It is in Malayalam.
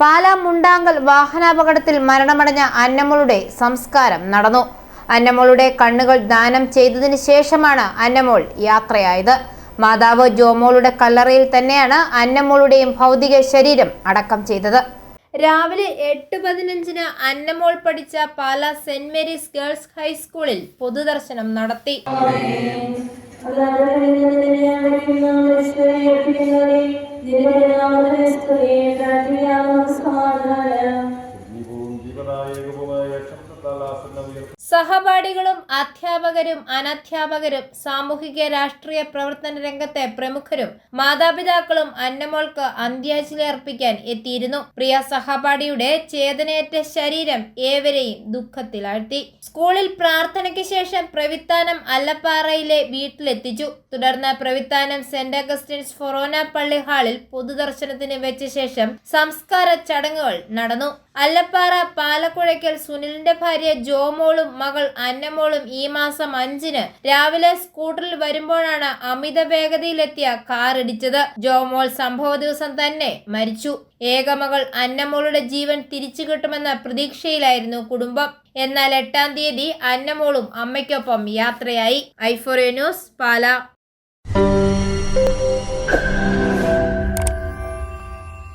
പാലാ മുണ്ടാങ്കൽ വാഹനാപകടത്തിൽ മരണമടഞ്ഞ അന്നമ്മളുടെ സംസ്കാരം നടന്നു. അന്നമ്മളുടെ കണ്ണുകൾ ദാനം ചെയ്തതിന് ശേഷമാണ് അന്നമോൾ യാത്രയായത്. മാതാവ് ജോമോളുടെ കല്ലറയിൽ തന്നെയാണ് അന്നമ്മളുടെയും ഭൗതിക ശരീരം അടക്കം ചെയ്തത്. രാവിലെ എട്ട് പതിനഞ്ചിന് അന്നമോൾ പഠിച്ച പാല സെന്റ് മേരീസ് ഗേൾസ് ഹൈസ്കൂളിൽ പൊതുദർശനം നടത്തി. రక్షణ యొక్క സഹപാഠികളും അധ്യാപകരും അനധ്യാപകരും സാമൂഹിക രാഷ്ട്രീയ പ്രവർത്തന രംഗത്തെ പ്രമുഖരും മാതാപിതാക്കളും അന്നമോൾക്ക് അന്ത്യാഞ്ജലി അർപ്പിക്കാൻ എത്തിയിരുന്നു. പ്രിയ സഹപാഠിയുടെ ചേതനയേറ്റ ശരീരം ഏവരെയും ദുഃഖത്തിലാഴ്ത്തി. സ്കൂളിൽ പ്രാർത്ഥനയ്ക്ക് ശേഷം പ്രവിത്താനം അല്ലപ്പാറയിലെ വീട്ടിലെത്തിച്ചു. തുടർന്ന് പ്രവിത്താനം സെന്റ് അഗസ്റ്റിൻസ് ഫൊറോന പള്ളി ഹാളിൽ പൊതുദർശനത്തിന് വെച്ച ശേഷം സംസ്കാര ചടങ്ങുകൾ നടന്നു. അല്ലപ്പാറ പാലക്കുഴയ്ക്കൽ സുനിലിന്റെ ഭാര്യ ജോമോളും മകൾ അന്നമോളും ഈ മാസം അഞ്ചിന് രാവിലെ സ്കൂട്ടറിൽ വരുമ്പോഴാണ് അമിത വേഗതയിലെത്തിയ കാർ ഇടിച്ചത്. ജോമോൾ സംഭവ ദിവസം തന്നെ മരിച്ചു. ഏകമകൾ അന്നമോളുടെ ജീവൻ തിരിച്ചു കിട്ടുമെന്ന പ്രതീക്ഷയിലായിരുന്നു കുടുംബം. എന്നാൽ എട്ടാം തീയതി അന്നമോളും അമ്മയ്ക്കൊപ്പം യാത്രയായി. ഐഫോറിയ ന്യൂസ് പാല.